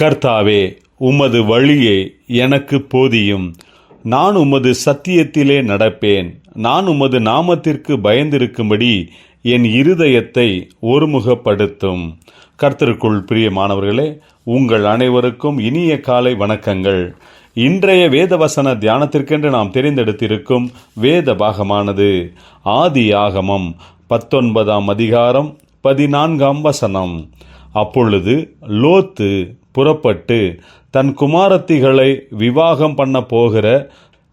கர்த்தாவே உமது வழியே எனக்கு போதியும். நான் உமது சத்தியத்திலே நடப்பேன். நான் உமது நாமத்திற்கு பயந்திருக்கும்படி என் இருதயத்தை ஒருமுகப்படுத்தும். கர்த்தருக்குள் பிரியமானவர்களே உங்கள் அனைவருக்கும் இனிய காலை வணக்கங்கள். இன்றைய வேதவசன தியானத்திற்கென்று நாம் தெரிந்தெடுத்திருக்கும் வேத பாகமானது ஆதி ஆகமம் பத்தொன்பதாம் அதிகாரம் பதினான்காம் வசனம். அப்பொழுது லோத்து புறப்பட்டு தன் குமாரத்திகளை விவாகம் பண்ண போகிற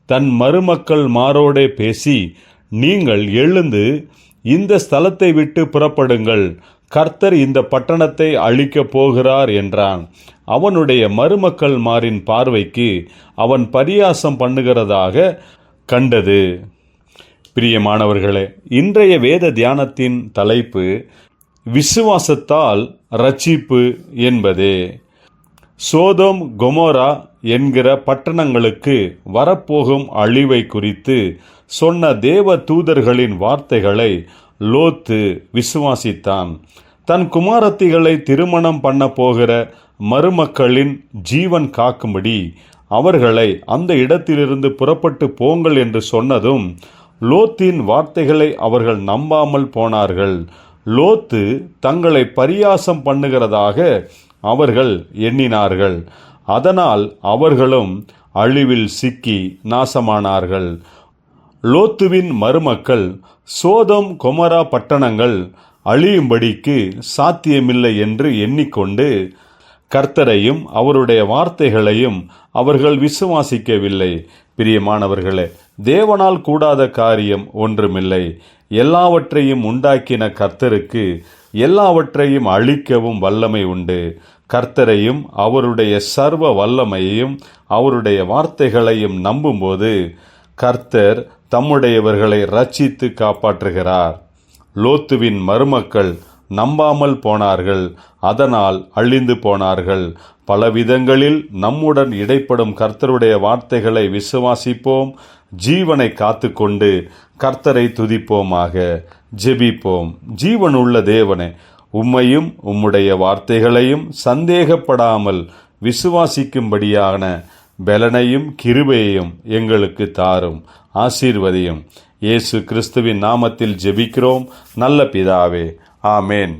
தன் மருமக்கள் மாரோடே பேசி நீங்கள் எழுந்து இந்த ஸ்தலத்தை விட்டு புறப்படுங்கள். கர்த்தர் இந்த பட்டணத்தை அழிக்கப் போகிறார் என்றான். அவனுடைய மருமக்கள் மாரின் பார்வைக்கு அவன் பரியாசம் பண்ணுகிறதாக கண்டது. பிரியமானவர்களே இன்றைய வேத தியானத்தின் தலைப்பு விசுவாசத்தால் ரட்சிப்பு என்பதே. சோதோம் கொமோரா என்கிற பட்டணங்களுக்கு வரப்போகும் அழிவை குறித்து சொன்ன தேவ தூதர்களின் வார்த்தைகளை லோத்து விசுவாசித்தான். தன் குமாரத்திகளை திருமணம் பண்ண போகிற மருமக்களின் ஜீவன் காக்கும்படி அவர்களை அந்த இடத்திலிருந்து புறப்பட்டு போங்கள் என்று சொன்னதும் லோத்தின் வார்த்தைகளை அவர்கள் நம்பாமல் போனார்கள். லோத்து தங்களை பரியாசம் பண்ணுகிறதாக அவர்கள் எண்ணினார்கள். அதனால் அவர்களும் அழிவில் சிக்கி நாசமானார்கள். லோத்துவின் மருமக்கள் சோதம் கொமரா பட்டணங்கள் அழியும்படிக்கு சாத்தியமில்லை என்று எண்ணிக்கொண்டு கர்த்தரையும் அவருடைய வார்த்தைகளையும் அவர்கள் விசுவாசிக்கவில்லை. பிரியமானவர்களே தேவனால் கூடாத காரியம் ஒன்றுமில்லை. எல்லாவற்றையும் உண்டாக்கின கர்த்தருக்கு எல்லாவற்றையும் அழிக்கவும் வல்லமை உண்டு. கர்த்தரையும் அவருடைய சர்வ வல்லமையையும் அவருடைய வார்த்தைகளையும் நம்பும்போது கர்த்தர் தம்முடையவர்களை ரட்சித்து காப்பாற்றுகிறார். லோத்துவின் மருமக்கள் நம்பாமல் போனார்கள் அதனால் அழிந்து போனார்கள். பல விதங்களில் நம்முடன் இடைப்படும் கர்த்தருடைய வார்த்தைகளை விசுவாசிப்போம் ஜீவனை காத்துக்கொண்டு கர்த்தரை துதிப்போமாக. ஜெபிப்போம். ஜீவனுள்ள தேவனே உம்மையும் உம்முடைய வார்த்தைகளையும் சந்தேகப்படாமல் விசுவாசிக்கும்படியான பலனையும் கிருபையையும் எங்களுக்கு தாரும். ஆசீர்வதியும். இயேசு கிறிஸ்துவின் நாமத்தில் ஜெபிக்கிறோம். நல்ல பிதாவே ஆமேன்